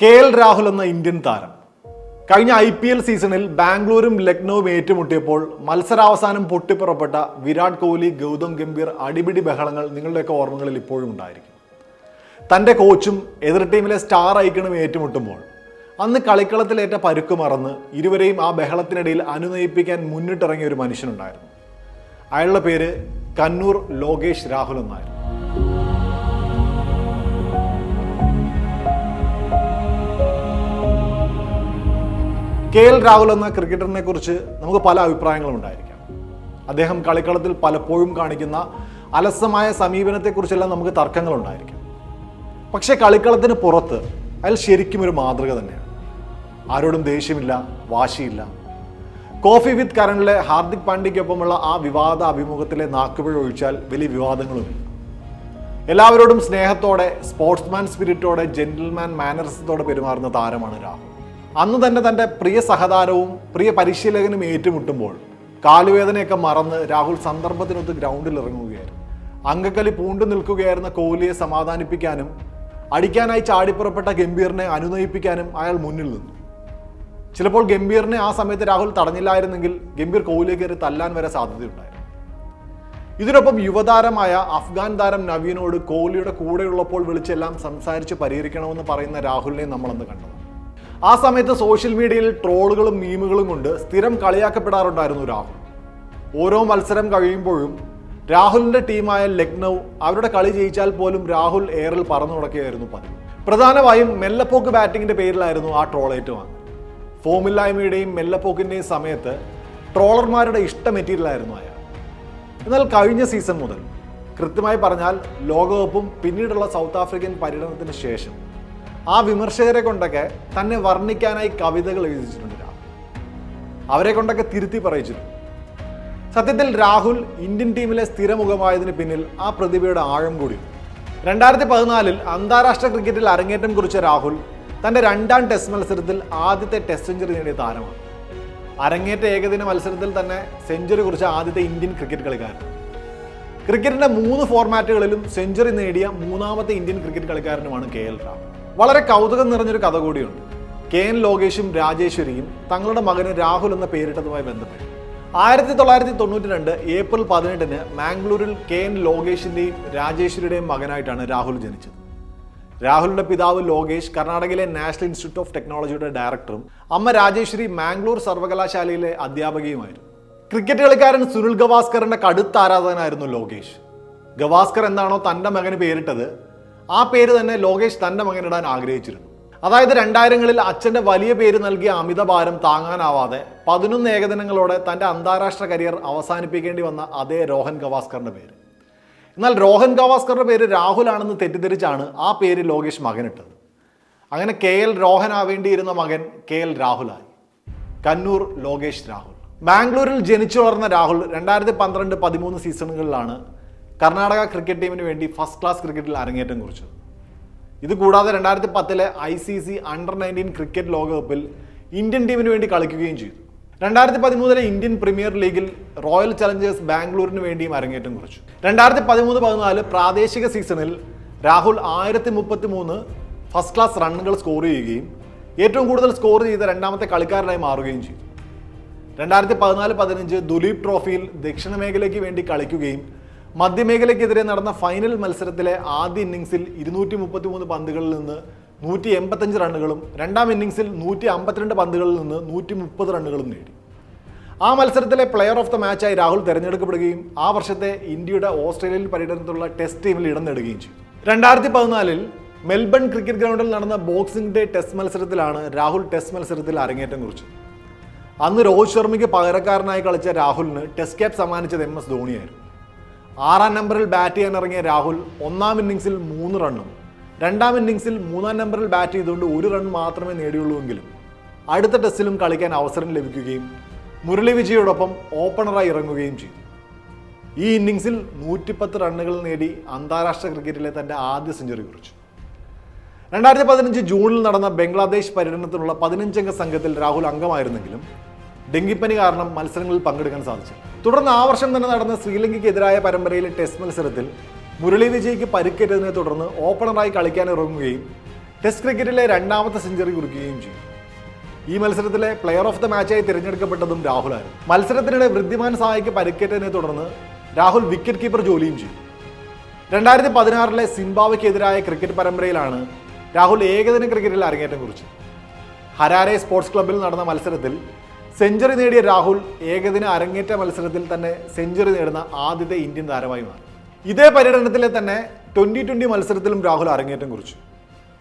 K L Rahul എന്ന Indian താരം. കഴിഞ്ഞ ഐ പി എൽ സീസണിൽ ബാംഗ്ലൂരും ലക്നൌവും ഏറ്റുമുട്ടിയപ്പോൾ മത്സരാവസാനം പൊട്ടിപ്പുറപ്പെട്ട വിരാട് കോഹ്ലി ഗൗതം ഗംഭീർ അടിപിടി ബഹളങ്ങൾ നിങ്ങളുടെയൊക്കെ ഓർമ്മകളിൽ ഇപ്പോഴും ഉണ്ടായിരിക്കും. തന്റെ കോച്ചും എതിർ ടീമിലെ സ്റ്റാർ ഐക്കണും ഏറ്റുമുട്ടുമ്പോൾ അന്ന് കളിക്കളത്തിലേറ്റ പരുക്ക് മറന്ന് ഇരുവരെയും ആ ബഹളത്തിനിടയിൽ അനുനയിപ്പിക്കാൻ മുന്നിട്ടിറങ്ങിയ ഒരു മനുഷ്യനുണ്ടായിരുന്നു. അയാളുടെ പേര് കണ്ണൂർ ലോകേഷ് രാഹുൽ എന്നായിരുന്നു. കെ എൽ രാഹുൽ എന്ന ക്രിക്കറ്ററിനെ കുറിച്ച് നമുക്ക് പല അഭിപ്രായങ്ങളും ഉണ്ടായിരിക്കാം. അദ്ദേഹം കളിക്കളത്തിൽ പലപ്പോഴും കാണിക്കുന്ന അലസമായ സമീപനത്തെക്കുറിച്ചെല്ലാം നമുക്ക് തർക്കങ്ങളുണ്ടായിരിക്കാം. പക്ഷേ കളിക്കളത്തിന് പുറത്ത് അയാൾ ശരിക്കും ഒരു മാതൃക തന്നെയാണ്. ആരോടും ദേഷ്യമില്ല വാശിയില്ല. കോഫി വിത്ത് കരണിലെ ഹാർദിക് പാണ്ഡ്യയ്ക്കൊപ്പമുള്ള ആ വിവാദ അഭിമുഖത്തിലെ നാക്കുപിഴ ഒഴിച്ചാൽ വലിയ വിവാദങ്ങളുമില്ല. എല്ലാവരോടും സ്നേഹത്തോടെ സ്പോർട്സ്മാൻ സ്പിരിറ്റോടെ ജെന്റിൽമാൻ മാനറിസത്തോടെ പെരുമാറുന്ന താരമാണ് രാഹുൽ. അന്ന് തന്നെ തന്റെ പ്രിയ സഹതാരവും പ്രിയ പരിശീലകനും ഏറ്റുമുട്ടുമ്പോൾ കാലുവേദനയൊക്കെ മറന്ന് രാഹുൽ സന്ദർഭത്തിനൊത്ത് ഗ്രൗണ്ടിൽ ഇറങ്ങുകയായിരുന്നു. അങ്കക്കലി പൂണ്ടു നിൽക്കുകയായിരുന്ന കോഹ്ലിയെ സമാധാനിപ്പിക്കാനും അടിക്കാനായി ചാടിപ്പുറപ്പെട്ട ഗംഭീറിനെ അനുനയിപ്പിക്കാനും അയാൾ മുന്നിൽ നിന്നു. ചിലപ്പോൾ ഗംഭീറിനെ ആ സമയത്ത് രാഹുൽ തടഞ്ഞില്ലായിരുന്നെങ്കിൽ ഗംഭീർ കോഹ്ലിയെ കയറി തല്ലാൻ വരെ സാധ്യതയുണ്ടായിരുന്നു. ഇതിനൊപ്പം യുവതാരമായ അഫ്ഗാൻ താരം നവീനോട് കോഹ്ലിയുടെ കൂടെയുള്ളപ്പോൾ വിളിച്ചെല്ലാം സംസാരിച്ച് പരിഹരിക്കണമെന്ന് പറയുന്ന രാഹുലിനെ നമ്മളന്ന് കണ്ടത് ആ സമയത്ത് സോഷ്യൽ മീഡിയയിൽ ട്രോളുകളും മീമുകളും കൊണ്ട് സ്ഥിരം കളിയാക്കപ്പെടാറുണ്ടായിരുന്നു രാഹുൽ. ഓരോ മത്സരം കഴിയുമ്പോഴും രാഹുലിന്റെ ടീമായ ലക്നൗ അവരുടെ കളി ജയിച്ചാൽ പോലും രാഹുൽ എയറിൽ പറന്നു നടക്കുകയായിരുന്നു പതിവ്. പ്രധാനമായും മെല്ലപ്പോക്ക് ബാറ്റിംഗിന്റെ പേരിലായിരുന്നു ആ ട്രോൾ വാങ്ങുന്നത് ഫോമില്ലായ്മയുടെയും മെല്ലപ്പോക്കിന്റെയും സമയത്ത് ട്രോളർമാരുടെ ഇഷ്ട മെറ്റീരിയലായിരുന്നു അയാൾ. എന്നാൽ കഴിഞ്ഞ സീസൺ മുതൽ കൃത്യമായി പറഞ്ഞാൽ ലോകകപ്പും പിന്നീടുള്ള സൗത്ത് ആഫ്രിക്കൻ പര്യടനത്തിന് ശേഷം ആ വിമർശകരെ കൊണ്ടൊക്കെ തന്നെ വർണിക്കാനായി കവിതകൾ എഴുതിച്ചിട്ടുണ്ട് അവരെ കൊണ്ടൊക്കെ തിരുത്തി പറയിച്ചിട്ടുണ്ട് സത്യത്തിൽ രാഹുൽ ഇന്ത്യൻ ടീമിലെ സ്ഥിരമുഖമായതിന് പിന്നിൽ ആ പ്രതിഭയുടെ ആഴം കൂടി. രണ്ടായിരത്തി പതിനാലിൽ അന്താരാഷ്ട്ര ക്രിക്കറ്റിൽ അരങ്ങേറ്റം കുറിച്ച രാഹുൽ തന്റെ രണ്ടാം ടെസ്റ്റ് മത്സരത്തിൽ ആദ്യത്തെ ടെസ്റ്റ് സെഞ്ചുറി നേടിയ താരമാണ്. അരങ്ങേറ്റ ഏകദിന മത്സരത്തിൽ തന്നെ സെഞ്ചുറി കുറിച്ച ആദ്യത്തെ ഇന്ത്യൻ ക്രിക്കറ്റ് കളിക്കാരൻ. ക്രിക്കറ്റിന്റെ മൂന്ന് ഫോർമാറ്റുകളിലും സെഞ്ചുറി നേടിയ മൂന്നാമത്തെ ഇന്ത്യൻ ക്രിക്കറ്റ് കളിക്കാരനുമാണ് കെ എൽ രാഹുൽ. വളരെ കൗതുകം നിറഞ്ഞൊരു കഥ കൂടിയുണ്ട്. കെ എൻ ലോകേഷും രാജേശ്വരിയും തങ്ങളുടെ മകന് രാഹുൽ എന്ന പേരിട്ടതുമായി ബന്ധപ്പെട്ട്. ആയിരത്തി തൊള്ളായിരത്തി തൊണ്ണൂറ്റി രണ്ട് ഏപ്രിൽ പതിനെട്ടിന് മാംഗ്ലൂരിൽ കെ എൻ ലോകേഷിന്റെയും രാജേശ്വരിയുടെയും മകനായിട്ടാണ് രാഹുൽ ജനിച്ചത്. രാഹുലിന്റെ പിതാവ് ലോകേഷ് കർണാടകയിലെ നാഷണൽ ഇൻസ്റ്റിറ്റ്യൂട്ട് ഓഫ് ടെക്നോളജിയുടെ ഡയറക്ടറും അമ്മ രാജേശ്വരി മാംഗ്ലൂർ സർവകലാശാലയിലെ അധ്യാപകയുമായിരുന്നു. ക്രിക്കറ്റ് കളിക്കാരൻ സുനിൽ ഗവാസ്കറിന്റെ കടുത്ത ആരാധകനായിരുന്നു ലോകേഷ്. ഗവാസ്കർ എന്താണോ തന്റെ മകന് പേരിട്ടത് ആ പേര് തന്നെ ലോകേഷ് തന്റെ മകനിടാൻ ആഗ്രഹിച്ചിരുന്നു. അതായത് രണ്ടായിരങ്ങളിൽ അച്ഛന്റെ വലിയ പേര് നൽകിയ അമിതഭാരം താങ്ങാനാവാതെ പതിനൊന്ന് ഏകദിനങ്ങളോടെ തന്റെ അന്താരാഷ്ട്ര കരിയർ അവസാനിപ്പിക്കേണ്ടി വന്ന അതേ രോഹൻ ഗവാസ്കറിന്റെ പേര്. എന്നാൽ രോഹൻ ഗവാസ്കറുടെ പേര് രാഹുൽ ആണെന്ന് തെറ്റിദ്ധരിച്ചാണ് ആ പേര് ലോകേഷ് മകനിട്ടത്. അങ്ങനെ കെ എൽ രോഹൻ ആവേണ്ടിയിരുന്ന മകൻ കെ എൽ രാഹുലായി. കണ്ണൂർ ലോകേഷ് രാഹുൽ. ബാംഗ്ലൂരിൽ ജനിച്ചു വളർന്ന രാഹുൽ രണ്ടായിരത്തി പന്ത്രണ്ട് പതിമൂന്ന് സീസണുകളിലാണ് കർണാടക ക്രിക്കറ്റ് ടീമിന് വേണ്ടി ഫസ്റ്റ് ക്ലാസ് ക്രിക്കറ്റിൽ അരങ്ങേറ്റം കുറിച്ചത് ഇത് കൂടാതെ രണ്ടായിരത്തി പത്തിലെ I C C under nineteen cricket ലോകകപ്പിൽ ഇന്ത്യൻ ടീമിന് വേണ്ടി കളിക്കുകയും ചെയ്തു. രണ്ടായിരത്തി പതിമൂന്നിലെ ഇന്ത്യൻ പ്രീമിയർ ലീഗിൽ റോയൽ ചലഞ്ചേഴ്സ് ബാംഗ്ലൂരിന് വേണ്ടിയും അരങ്ങേറ്റം കുറിച്ചു. രണ്ടായിരത്തി പതിമൂന്ന് പതിനാല് പ്രാദേശിക സീസണിൽ രാഹുൽ ആയിരത്തി മുപ്പത്തി മൂന്ന് ഫസ്റ്റ് ക്ലാസ് റണ്ണുകൾ സ്കോർ ചെയ്യുകയും ഏറ്റവും കൂടുതൽ സ്കോർ ചെയ്ത രണ്ടാമത്തെ കളിക്കാരനായി മാറുകയും ചെയ്തു. രണ്ടായിരത്തി പതിനാല് പതിനഞ്ച് ദുലീപ് ട്രോഫിയിൽ ദക്ഷിണ മേഖലയ്ക്ക് വേണ്ടി കളിക്കുകയും മധ്യമേഖലയ്ക്കെതിരെ നടന്ന ഫൈനൽ മത്സരത്തിലെ ആദ്യ ഇന്നിംഗ്സിൽ ഇരുന്നൂറ്റി മുപ്പത്തി മൂന്ന് പന്തുകളിൽ നിന്ന് നൂറ്റി എൺപത്തഞ്ച് റണ്ണുകളും രണ്ടാം ഇന്നിംഗ്സിൽ നൂറ്റി അമ്പത്തിരണ്ട് പന്തുകളിൽ നിന്ന് നൂറ്റി മുപ്പത് റണ്ണുകളും നേടി. ആ മത്സരത്തിലെ പ്ലെയർ ഓഫ് ദ മാച്ചായി രാഹുൽ തിരഞ്ഞെടുക്കപ്പെടുകയും ആ വർഷത്തെ ഇന്ത്യയുടെ ഓസ്ട്രേലിയയിൽ പര്യടനത്തിലുള്ള ടെസ്റ്റ് ടീമിൽ ഇടം നേടുകയും ചെയ്തു. രണ്ടായിരത്തി പതിനാലിൽ മെൽബൺ ക്രിക്കറ്റ് ഗ്രൗണ്ടിൽ നടന്ന ബോക്സിംഗ് ഡേ ടെസ്റ്റ് മത്സരത്തിലാണ് രാഹുൽ ടെസ്റ്റ് മത്സരത്തിൽ അരങ്ങേറ്റം കുറിച്ചത്. അന്ന് രോഹിത് ശർമ്മയ്ക്ക് പകരക്കാരനായി കളിച്ച രാഹുലിന് ടെസ്റ്റ് ക്യാപ്പ് സമ്മാനിച്ചത് എം എസ് ധോണിയായിരുന്നു. ആറാം നമ്പറിൽ ബാറ്റ് ചെയ്യാൻ ഇറങ്ങിയ രാഹുൽ ഒന്നാം ഇന്നിംഗ്സിൽ മൂന്ന് റണ്ണും രണ്ടാം ഇന്നിംഗ്സിൽ മൂന്നാം നമ്പറിൽ ബാറ്റ് ചെയ്തുകൊണ്ട് ഒരു റൺ മാത്രമേ നേടിയുള്ളൂവെങ്കിലും അടുത്ത ടെസ്റ്റിലും കളിക്കാൻ അവസരം ലഭിക്കുകയും മുരളി വിജയോടൊപ്പം ഓപ്പണറായി ഇറങ്ങുകയും ചെയ്തു. ഈ ഇന്നിംഗ്സിൽ നൂറ്റിപ്പത്ത് റണ്ണുകൾ നേടി അന്താരാഷ്ട്ര ക്രിക്കറ്റിലെ തന്റെ ആദ്യ സെഞ്ചുറി കുറിച്ചു. രണ്ടായിരത്തി പതിനഞ്ച് ജൂണിൽ നടന്ന ബംഗ്ലാദേശ് പര്യടനത്തിനുള്ള പതിനഞ്ചംഗ സംഘത്തിൽ രാഹുൽ അംഗമായിരുന്നെങ്കിലും ഡെങ്കിപ്പനി കാരണം മത്സരങ്ങളിൽ പങ്കെടുക്കാൻ സാധിച്ചു. തുടർന്ന് ആ വർഷം തന്നെ നടന്ന ശ്രീലങ്കയ്ക്കെതിരായ പരമ്പരയിലെ ടെസ്റ്റ് മത്സരത്തിൽ മുരളി വിജയ്ക്ക് പരിക്കേറ്റതിനെ തുടർന്ന് ഓപ്പണറായി കളിക്കാൻ ഇറങ്ങുകയും ടെസ്റ്റ് ക്രിക്കറ്റിലെ രണ്ടാമത്തെ സെഞ്ചുറി കുറിക്കുകയും ചെയ്തു. ഈ മത്സരത്തിലെ പ്ലെയർ ഓഫ് ദ മാച്ചായി തിരഞ്ഞെടുക്കപ്പെട്ടതും രാഹുലായിരുന്നു മത്സരത്തിനിടെ വൃദ്ധിമാൻ സഹായിക്ക് പരിക്കേറ്റതിനെ തുടർന്ന് രാഹുൽ വിക്കറ്റ് കീപ്പർ ജോലിയും ചെയ്തു. രണ്ടായിരത്തി പതിനാറിലെ സിംബാവയ്ക്കെതിരായ ക്രിക്കറ്റ് പരമ്പരയിലാണ് രാഹുൽ ഏകദിന ക്രിക്കറ്റിൽ അരങ്ങേറ്റം കുറിച്ചത്. ഹരാരെ സ്പോർട്സ് ക്ലബ്ബിൽ നടന്ന മത്സരത്തിൽ സെഞ്ചുറി നേടിയ രാഹുൽ ഏകദിന അരങ്ങേറ്റ മത്സരത്തിൽ തന്നെ സെഞ്ചുറി നേടുന്ന ആദ്യത്തെ ഇന്ത്യൻ താരമായി മാറി. ഇതേ പര്യടനത്തിലെ തന്നെ ട്വന്റി ട്വന്റി മത്സരത്തിലും രാഹുൽ അരങ്ങേറ്റം കുറിച്ചു.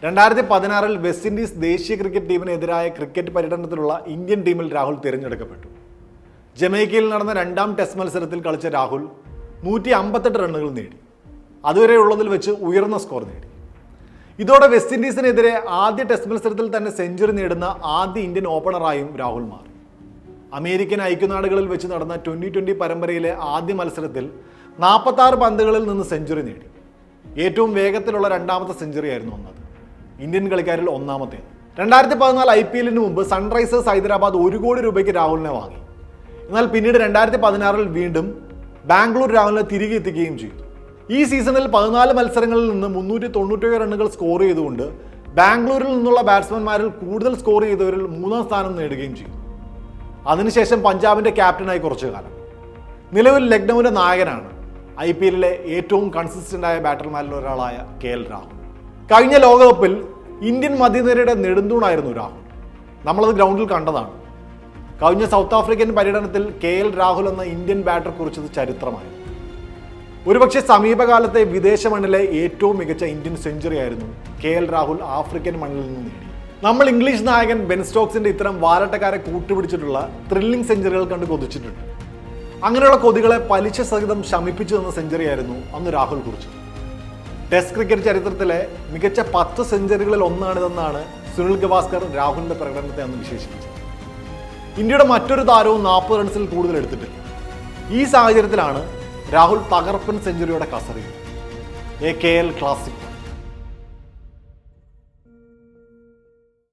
രണ്ടായിരത്തി പതിനാറിൽ വെസ്റ്റ് ഇൻഡീസ് ദേശീയ ക്രിക്കറ്റ് ടീമിനെതിരായ ക്രിക്കറ്റ് പര്യടനത്തിലുള്ള ഇന്ത്യൻ ടീമിൽ രാഹുൽ തിരഞ്ഞെടുക്കപ്പെട്ടു. ജമൈക്കയിൽ നടന്ന രണ്ടാം ടെസ്റ്റ് മത്സരത്തിൽ കളിച്ച രാഹുൽ നൂറ്റി അമ്പത്തെട്ട് റണ്ണുകൾ നേടി. അതുവരെയുള്ളതിൽ വെച്ച് ഉയർന്ന സ്കോർ നേടി. ഇതോടെ വെസ്റ്റ് ഇൻഡീസിനെതിരെ ആദ്യ ടെസ്റ്റ് മത്സരത്തിൽ തന്നെ സെഞ്ചുറി നേടുന്ന ആദ്യ ഇന്ത്യൻ ഓപ്പണറായും രാഹുൽ മാറി. അമേരിക്കൻ ഐക്യനാടുകളിൽ വെച്ച് നടന്ന ട്വന്റി ട്വന്റി പരമ്പരയിലെ ആദ്യ മത്സരത്തിൽ നാൽപ്പത്താറ് പന്തുകളിൽ നിന്ന് സെഞ്ചുറി നേടി. ഏറ്റവും വേഗത്തിലുള്ള രണ്ടാമത്തെ സെഞ്ചുറി ആയിരുന്നു ഒന്നത്. ഇന്ത്യൻ കളിക്കാരിൽ ഒന്നാമത്തേത് രണ്ടായിരത്തി പതിനാല് ഐ പി എല്ലിന് മുമ്പ് സൺറൈസേഴ്സ് ഹൈദരാബാദ് ഒരു കോടി രൂപയ്ക്ക് രാഹുലിനെ വാങ്ങി. എന്നാൽ പിന്നീട് രണ്ടായിരത്തി പതിനാറിൽ വീണ്ടും ബാംഗ്ലൂർ രാഹുലിനെ തിരികെ എത്തിക്കുകയും ചെയ്തു. ഈ സീസണിൽ പതിനാല് മത്സരങ്ങളിൽ നിന്ന് മുന്നൂറ്റി തൊണ്ണൂറ്റേഴ് റണ്ണുകൾ സ്കോർ ചെയ്തുകൊണ്ട് ബാംഗ്ലൂരിൽ നിന്നുള്ള ബാറ്റ്സ്മാൻമാരിൽ കൂടുതൽ സ്കോർ ചെയ്തവരിൽ മൂന്നാം സ്ഥാനം നേടുകയും ചെയ്തു. അതിനുശേഷം പഞ്ചാബിന്റെ ക്യാപ്റ്റനായി കുറച്ചു കാലം. നിലവിൽ ലക്നൌവിന്റെ നായകനാണ് ഐ പി എല്ലിലെ ഏറ്റവും കൺസിസ്റ്റന്റായ ആയ ബാറ്റർമാരിൽ ഒരാളായ കെ എൽ രാഹുൽ. കഴിഞ്ഞ ലോകകപ്പിൽ ഇന്ത്യൻ മധ്യനിരയുടെ നെടുന്തൂണായിരുന്നു രാഹുൽ. നമ്മളത് ഗ്രൗണ്ടിൽ കണ്ടതാണ്. കഴിഞ്ഞ സൗത്ത് ആഫ്രിക്കൻ പര്യടനത്തിൽ കെ എൽ രാഹുൽ എന്ന ഇന്ത്യൻ ബാറ്റർ കുറിച്ചത് ചരിത്രമായിരുന്നു ഒരുപക്ഷെ സമീപകാലത്തെ വിദേശ മണ്ണിലെ ഏറ്റവും മികച്ച ഇന്ത്യൻ സെഞ്ചുറി ആയിരുന്നു കെ എൽ രാഹുൽ ആഫ്രിക്കൻ മണ്ണിൽ നിന്ന് നേടി. നമ്മൾ ഇംഗ്ലീഷ് നായകൻ ബെൻ സ്റ്റോക്സിന്റെ ഇത്തരം വാലട്ടക്കാരെ കൂട്ടുപിടിച്ചിട്ടുള്ള ത്രില്ലിംഗ് സെഞ്ചുറികൾ കണ്ട് കൊതിച്ചിട്ടുണ്ട്. അങ്ങനെയുള്ള കൊതികളെ പലിശ സഹിതം ശമിപ്പിച്ചു തന്ന സെഞ്ചുറിയായിരുന്നു അന്ന് രാഹുൽ കുറിച്ച് ടെസ്റ്റ് ക്രിക്കറ്റ് ചരിത്രത്തിലെ മികച്ച പത്ത് സെഞ്ചുറികളിൽ ഒന്നാണിതെന്നാണ് സുനിൽ ഗവാസ്കർ രാഹുലിന്റെ പ്രകടനത്തെ അന്ന് വിശേഷിപ്പിച്ചത്. ഇന്ത്യയുടെ മറ്റൊരു താരവും നാൽപ്പത് റൺസിൽ കൂടുതൽ എടുത്തിട്ടില്ല. ഈ സാഹചര്യത്തിലാണ് രാഹുൽ തകർപ്പൻ സെഞ്ചുറിയുടെ കസറി എ കെ എൽ ക്ലാസിക്